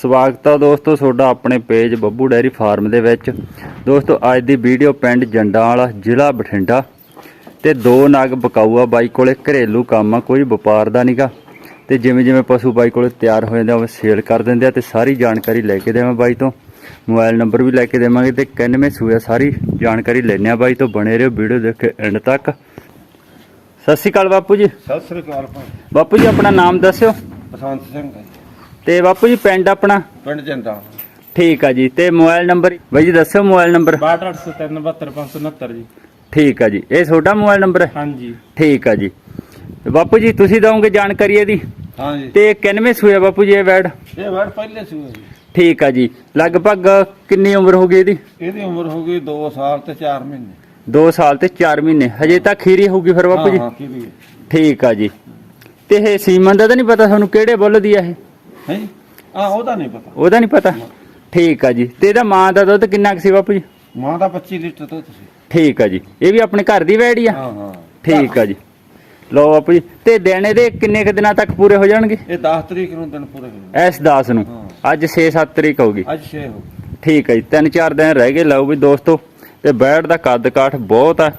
ਸਵਾਗਤ ਹੈ ਦੋਸਤੋ ਤੁਹਾਡਾ ਆਪਣੇ ਪੇਜ ਬੱਬੂ ਡੈਰੀ ਫਾਰਮ ਦੇ ਵਿੱਚ। ਦੋਸਤੋ ਅੱਜ ਦੀ ਵੀਡੀਓ ਪਿੰਡ ਜੰਡਾਂ ਵਾਲਾ ਜ਼ਿਲ੍ਹਾ ਬਠਿੰਡਾ। ਤੇ ਦੋ ਨਗ ਬਕਾਊਆ ਬਾਈ ਕੋਲੇ ਘਰੇਲੂ ਕੰਮ ਆ ਕੋਈ ਵਪਾਰ ਦਾ ਨਹੀਂਗਾ ਤੇ ਜਿਵੇਂ ਜਿਵੇਂ ਪਸ਼ੂ ਬਾਈ ਕੋਲੇ ਤਿਆਰ ਹੋ ਜਾਂਦੇ ਆ ਉਹ ਸੇਲ ਕਰ ਦਿੰਦੇ ਆ ਤੇ ਸਾਰੀ ਜਾਣਕਾਰੀ ਲੈ ਕੇ ਦੇਵਾਂ ਬਾਈ ਤੋਂ। ਮੋਬਾਈਲ ਨੰਬਰ ਵੀ ਲੈ ਕੇ ਦੇਵਾਂਗੇ ਤੇ ਕਿੰਨਵੇਂ ਸੂਆ ਸਾਰੀ ਜਾਣਕਾਰੀ ਲੈਣੇ ਆ ਬਾਈ ਤੋਂ ਬਣੇ ਰਹੋ ਵੀਡੀਓ ਦੇਖ ਕੇ ਐਂਡ ਤੱਕ। ਸਤਿ ਸ਼੍ਰੀ ਅਕਾਲ ਬਾਪੂ ਜੀ। ਸਤਿ ਸ੍ਰੀ ਅਕਾਲ ਬਾਪੂ ਜੀ ਆਪਣਾ ਨਾਮ ਦੱਸਿਓ। ਬਸੰਤ ਸਿੰਘ ਤੇ ਬਾਪੂ ਜੀ ਪਿੰਡ ਆਪਣਾ? ਪਿੰਡ ਜੰਦਾ। ਠੀਕ ਆ ਜੀ ਤੇ ਮੋਬਾਈਲ ਨੰਬਰ ਬਾਈ ਜੀ ਦੱਸਿਓ ਮੋਬਾਈਲ ਨੰਬਰ। 6287375 ਜੀ। ਠੀਕ ਆ ਜੀ ਇਹ ਤੁਹਾਡਾ ਮੋਬਾਈਲ ਨੰਬਰ ਹੈ? ਹਾਂਜੀ। ਠੀਕ ਆ ਜੀ। ਬਾਪੂ ਜੀ ਤੁਸੀਂ ਦਵੋਗੇ ਜਾਣਕਾਰੀ ਇਹਦੀ? ਹਾਂ ਜੀ ਤੇ ਕਿੰਨਵੇਂ ਸੂਏ ਬਾਪੂ ਜੀ ਇਹ ਵੈੜ? ਇਹ ਵਾਰ ਪਹਿਲੇ ਸੀ ਜੀ। ਠੀਕ ਆ ਜੀ। ਲਗਭਗ ਕਿੰਨੀ ਉਮਰ ਹੋ ਗਈ ਇਹਦੀ? ਇਹਦੀ ਉਮਰ ਹੋ ਗਈ 2 ਸਾਲ ਤੇ 4 ਮਹੀਨੇ। 2 ਸਾਲ ਤੇ 4 ਮਹੀਨੇ। ਹਜੇ ਤਾਂ ਖੀਰੀ ਹੋਊਗੀ ਫਿਰ ਬਾਪੂ ਜੀ? ਹਾਂ ਕੀ ਵੀ ਠੀਕ ਆ ਜੀ। ਤੇ ਇਹ ਸੀਮਨ ਦਾ ਤਾਂ ਨਹੀਂ ਪਤਾ ਤੁਹਾਨੂੰ ਕਿਹੜੇ ਬੁੱਲ ਦੀ ਆ ਇਹ? ਹੈ ਆ ਉਹਦਾ ਨਹੀਂ ਪਤਾ। ਉਹਦਾ ਨਹੀਂ ਪਤਾ? ਠੀਕ ਆ ਜੀ। ਤੇ ਇਹਦਾ ਮਾਂ ਦਾ ਦੁੱਧ ਕਿੰਨਾ ਕੁ ਸੀ ਬਾਪੂ ਜੀ? ਮਾਂ ਦਾ 25 ਲੀਟਰ ਦੁੱਧ ਸੀ। ਠੀਕ ਆ ਜੀ। ਇਹ ਵੀ ਆਪਣੇ ਘਰ ਦੀ ਵੈੜ ਆ? ਹਾਂ ਹਾਂ। ਠੀਕ ਆ ਜੀ। ਲਓ ਬਾਪੂ ਜੀ ਤੇ ਦਿਨ ਇਹਦੇ ਕਿੰਨੇ ਕੁ ਦਿਨਾਂ ਤੱਕ ਪੂਰੇ ਹੋ ਜਾਣਗੇ? ਇਹ 10 ਤਰੀਕ ਨੂੰ ਦਿਨ ਪੂਰੇ ਐਸ 10 ਨੂੰ। ਅੱਜ 6-7 ਤਰੀਕ ਹੋਗੀ ਅੱਜ 6 ਹੋ ਠੀਕ ਹੈ ਜੀ। ਤਿੰਨ ਚਾਰ ਦਿਨ ਰਹਿ ਗਏ ਲਓ ਵੀ ਦੋਸਤੋ ਤੇ ਬੈੜ ਦਾ ਕੱਦ ਕਾਠ ਬਹੁਤ ਆ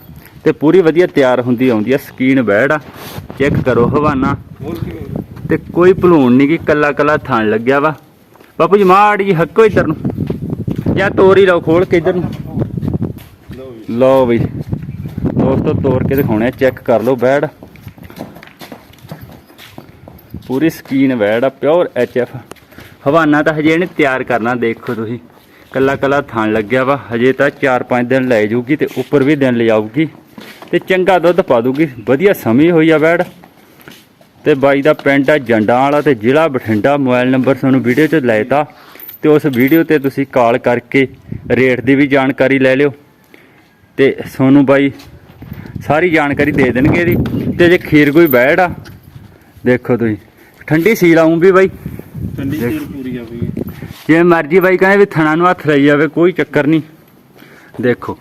ਤੇ ਪੂਰੀ ਵਧੀਆ ਤਿਆਰ ਹੁੰਦੀ ਆਉਂਦੀ ਆ। ਸਕੀਨ ਬੈੜ ਆ। ਚੈੱਕ ਕਰੋ ਹਵਾਨਾ। ਤੇ ਕੋਈ ਭਲੂਣ ਨਹੀਂ ਕਿ ਕੱਲਾ ਕੱਲਾ ਥਣ ਲੱਗਿਆ ਵਾ। ਬਾਪੂ ਜੀ, ਮਾੜੀ ਜੀ ਹੱਕੋ ਇੱਧਰ ਨੂੰ। ਜਾਂ ਤੋਰ ਹੀ ਲਓ, ਖੋਲ ਕੇ ਇੱਧਰ ਨੂੰ। ਲਓ ਜੀ ਲਓ ਬਈ ਦੋਸਤੋ ਤੋੜ ਕੇ ਦਿਖਾਉਣੇ ਚੈੱਕ ਕਰ ਲਓ ਬੈੜ ਪੂਰੀ ਸਕੀਨ ਬੈੜ ਆ, ਪਿਓਰ ਐਫ। ਹਵਾਨਾ ਤਾਂ ਹਜੇ ਇਹਨੇ ਤਿਆਰ ਕਰਨਾ, ਦੇਖੋ ਤੁਸੀਂ। ਕੱਲਾ ਕੱਲਾ ਥਣ ਲੱਗਿਆ ਵਾ। ਹਜੇ ਤਾਂ 4-5 ਦਿਨ ਲੈ ਜਾਊਗੀ ਤੇ ਉੱਪਰ ਵੀ ਦਿਨ ਲਿਜਾਊਗੀ ਤੇ ਚੰਗਾ ਦੁੱਧ ਪਾ ਦੂਗੀ ਵਧੀਆ ਸਮੀ ਹੋਈ ਆ ਬੈੜ ਤੇ ਬਾਈ ਦਾ ਪਿੰਡ ਆ ਜੰਡਾਂ ਵਾਲਾ ਤੇ ਜ਼ਿਲ੍ਹਾ ਬਠਿੰਡਾ। ਮੋਬਾਈਲ ਨੰਬਰ ਤੁਹਾਨੂੰ ਵੀਡੀਓ 'ਚ ਲੈਤਾ ਤੇ ਉਸ ਵੀਡੀਓ ਤੇ ਤੁਸੀਂ ਕਾਲ ਕਰਕੇ ਰੇਟ ਦੀ ਵੀ ਜਾਣਕਾਰੀ ਲੈ ਲਿਓ। ਤੇ ਸੋਨੂੰ ਬਾਈ ਸਾਰੀ ਜਾਣਕਾਰੀ ਦੇ ਦੇਣਗੇ ਇਹਦੀ। ਤੇ ਜੇ ਖੀਰ ਕੋਈ ਬੈੜ ਆ ਦੇਖੋ ਤੁਸੀਂ। ਠੰਡੀ ਸੀ ਲਾਉਂ ਵੀ ਬਾਈ। ਠੰਡੀ। ਸੀਲ ਪੂਰੀ ਆ ਵੀ। ਜਿਵੇਂ ਮਰਜ਼ੀ ਬਾਈ ਕਹਿੰਦੇ ਵੀ ਥਣਾ ਨੂੰ ਹੱਥ ਲਈ ਜਾਵੇ ਕੋਈ ਚੱਕਰ ਨਹੀਂ। ਦੇਖੋ।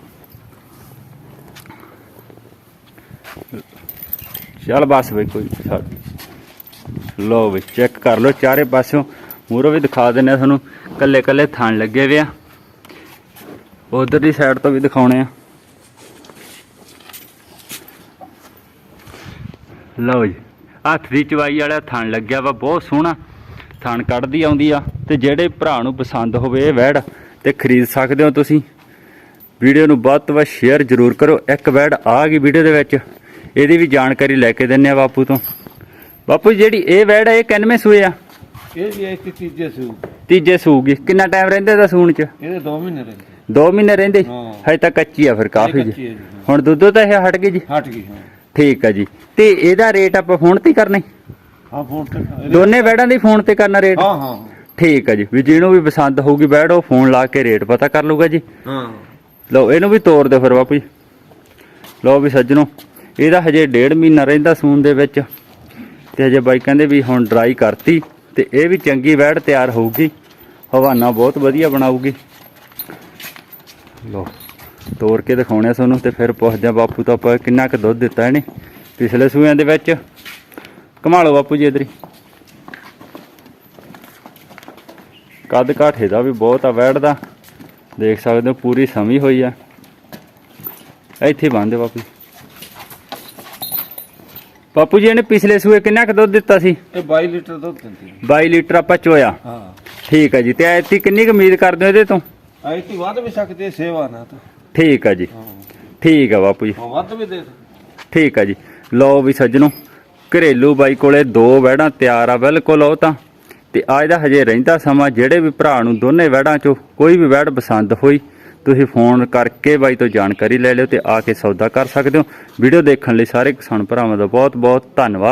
ਚੱਲ ਬਸ ਬਈ ਕੋਈ ਛੱਡ। ਲੋ ਵੀ ਚੈੱਕ ਕਰ ਲਓ, ਚਾਰੇ ਪਾਸਿਓਂ ਮੂਰੋ ਵੀ ਦਿਖਾ ਦਿੰਨੇ ਆ ਤੁਹਾਨੂੰ ਕੱਲੇ ਕੱਲੇ ਥਣ ਲੱਗੇ ਵੇ ਆ। ਉਧਰ ਦੀ ਸਾਈਡ ਤੋਂ ਵੀ ਦਿਖਾਉਣੇ ਆ। ਲਓ ਜੀ, ਹੱਥ ਦੀ ਚਵਾਈ ਵਾਲਾ ਥਣ ਲੱਗਿਆ ਵਾ, ਬਹੁਤ ਸੋਹਣਾ। ਥਣ ਕੱਢਦੀ ਆਉਂਦੀ ਆ, ਤੇ ਜਿਹੜੇ ਭਰਾ ਨੂੰ ਪਸੰਦ ਹੋਵੇ ਇਹ ਵੈੜ ਤੇ ਖਰੀਦ ਸਕਦੇ ਹੋ ਤੁਸੀਂ। ਵੀਡੀਓ ਨੂੰ ਵੱਧ ਤੋਂ ਵੱਧ ਸ਼ੇਅਰ ਜ਼ਰੂਰ ਕਰੋ। ਇੱਕ ਵੈੜ ਆ ਗਈ ਵੀਡੀਓ ਦੇ ਵਿੱਚ, ਇਹਦੀ ਵੀ ਜਾਣਕਾਰੀ ਲੈ ਕੇ ਦਿੰਨੇ ਆ ਬਾਪੂ ਤੋਂ। ਬਾਪੂ ਜੀ, ਜਿਹੜੀ ਇਹ ਵੈੜ ਆ ਇਹ ਕਿੰਨਵੇਂ ਸੂਏ ਆ? ਇਹ ਜੀ ਇੱਕ ਤੀਜੇ ਸੂ ਤੀਜੇ ਸੂਗੀ। ਕਿੰਨਾ ਟਾਈਮ ਰਹਿੰਦੇ ਦਾ ਸੂਣ ਚ? ਇਹਦੇ 2 ਮਹੀਨੇ ਰਹਿੰਦੇ। 2 ਮਹੀਨੇ ਰਹਿੰਦੇ? ਹਾਂ। ਹਜੇ ਤਾਂ ਕੱਚੀ ਆ ਫਿਰ ਕਾਫੀ ਕੱਚੀ ਜੀ ਹੈ ਜੀ, ਹਾਂ। ਹੁਣ ਦੁੱਧੋ ਤਾਂ ਇਹ ਹਟ ਗਈ ਜੀ? ਹਟ ਗਈ ਹਾਂ। ਠੀਕ ਆ ਜੀ। ਤੇ ਇਹਦਾ ਰੇਟ ਆਪਾਂ ਫੋਨ ਤੇ ਹੀ ਕਰਨਾ? ਹਾਂ? ਫੋਨ ਤੇ ਇਹਦੇ- ਦੋਨੇ ਵੈੜਾਂ ਦੀ ਫੋਨ ਤੇ ਕਰਨਾ ਰੇਟ ਹਾਂ ਹਾਂ। ਠੀਕ ਆ ਜੀ। ਵੀ ਜਿਹਨੂੰ ਵੀ ਪਸੰਦ ਹੋਊਗੀ ਬੈੜ ਉਹ ਫੋਨ ਲਾ ਕੇ ਰੇਟ ਪਤਾ ਕਰ ਲੂਗਾ ਜੀ। ਹਾਂ। ਲਓ ਇਹਨੂੰ ਵੀ ਤੋੜ ਦਿਓ ਫਿਰ ਬਾਪੂ ਜੀ। ਲਓ ਵੀ ਸੱਜਣੋ ਇਹਦਾ ਹਜੇ ਡੇਢ ਮਹੀਨਾ ਰਹਿੰਦਾ ਸੂਨ ਦੇ ਵਿੱਚ। ਤੇ ਜੇ ਬਾਈ ਕਹਿੰਦੇ ਵੀ ਹੁਣ ਡਰਾਈ ਕਰਤੀ ਤੇ ਇਹ ਵੀ ਚੰਗੀ ਵੈੜ ਤਿਆਰ ਹੋਊਗੀ। ਹਵਾਨਾ ਬਹੁਤ ਵਧੀਆ ਬਣਾਊਗੀ। ਲਓ ਤੋੜ ਕੇ ਦਿਖਾਉਣੇ ਆ ਤੁਹਾਨੂੰ ਤੇ ਫਿਰ ਪੁੱਛਦੇ ਆ ਬਾਪੂ ਤਾਂ ਆਪਾਂ ਕਿੰਨਾ ਕੁ ਦੁੱਧ ਦਿੱਤਾ ਇਹਨੇ। ਪਿਛਲੇ ਸੂਆਂ ਦੇ ਵਿੱਚ। ਕਮਾ ਲਓ ਬਾਪੂ ਜੀ ਇਧਰ ਕੱਦ ਕਾਠੇ ਦਾ ਵੀ ਬਹੁਤ ਆ ਵੈੜ ਦਾ। ਦੇਖ ਸਕਦੇ ਹੋ, ਪੂਰੀ ਸਮੀ ਹੋਈ ਆ। ਇੱਥੇ ਬੰਦੇ ਬਾਪੂ ਜੀ। ਬਾਪੂ ਜੀ ਇਹਨੇ ਪਿਛਲੇ ਸੂਏ ਕਿੰਨਾ ਕੁ ਦੁੱਧ ਦਿੱਤਾ ਸੀ? ਇਹ 22 ਲੀਟਰ ਦੁੱਧ ਦਿੰਦੀ ਹੈ। 22 ਲੀਟਰ ਆਪਾਂ ਚੋਇਆ। ਹਾਂ। ਠੀਕ ਹੈ ਜੀ ਤੇ ਐਤੀ ਕਿੰਨੀ ਕੁ ਉਮੀਦ ਕਰਦੇ ਹੋ ਇਹਦੇ ਤੋਂ? ਆਈ ਤੀ ਵੱਧ ਵੀ ਸਕਦੀ ਸੇਵਾ ਨਾ ਤਾਂ। ਠੀਕ ਹੈ ਜੀ। ਠੀਕ ਹੈ ਬਾਪੂ ਜੀ। ਵੱਧ ਵੀ ਦੇ ਠੀਕ ਹੈ ਜੀ। ਲਓ ਵੀ ਸੱਜਣੋ ਘਰੇਲੂ ਬਾਈ ਕੋਲੇ ਦੋ ਵੈੜਾਂ ਤਿਆਰ ਆ ਬਿਲਕੁਲ ਉਹ ਤਾਂ। ਤੇ ਅੱਜ ਦਾ ਹਜੇ ਰਹਿੰਦਾ ਸਮਾਂ ਜਿਹੜੇ ਵੀ ਭਰਾ ਨੂੰ ਦੋਨੇ ਵੈੜਾਂ ਚੋਂ ਕੋਈ ਵੀ ਵੈੜ ਪਸੰਦ ਹੋਈ ਤੁਸੀਂ ਫੋਨ ਕਰਕੇ ਬਾਈ ਤੋਂ ਜਾਣਕਾਰੀ ਲੈ ਲਿਓ ਤੇ ਆ ਕੇ ਸੌਦਾ ਕਰ ਸਕਦੇ ਹੋ। ਵੀਡੀਓ ਦੇਖਣ ਲਈ ਸਾਰੇ ਕਿਸਾਨ ਭਰਾਵਾਂ ਦਾ ਬਹੁਤ ਬਹੁਤ ਧੰਨਵਾਦ।